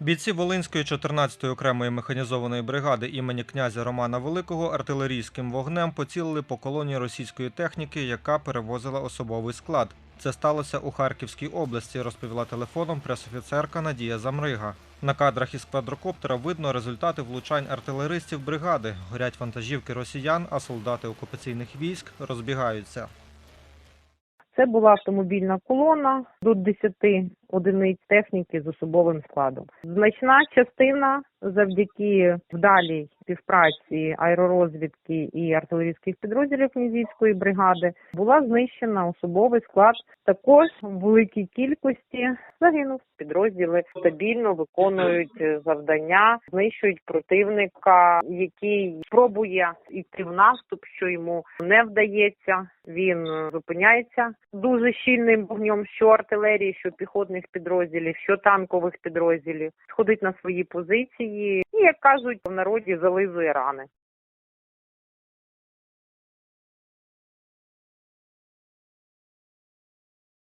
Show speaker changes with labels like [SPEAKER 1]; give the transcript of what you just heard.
[SPEAKER 1] Бійці Волинської 14-ї окремої механізованої бригади імені князя Романа Великого артилерійським вогнем поцілили по колонії російської техніки, яка перевозила особовий склад. Це сталося у Харківській області, розповіла телефоном пресофіцерка Надія Замрига. На кадрах із квадрокоптера видно результати влучань артилеристів бригади. Горять вантажівки росіян, а солдати окупаційних військ розбігаються.
[SPEAKER 2] Це була автомобільна колона до 10 одиниць техніки з особовим складом. Значна частина завдяки вдалій співпраці аеророзвідки і артилерійських підрозділів князівської бригади була знищена особовий склад. Також в великій кількості загинув. Підрозділи стабільно виконують завдання, знищують противника, який спробує йти в наступ, що йому не вдається. Він зупиняється дуже щільним вогнем, що артилерії, що піхотних підрозділів, що танкових підрозділів, сходить на свої позиції і, як кажуть в народі, зализує рани.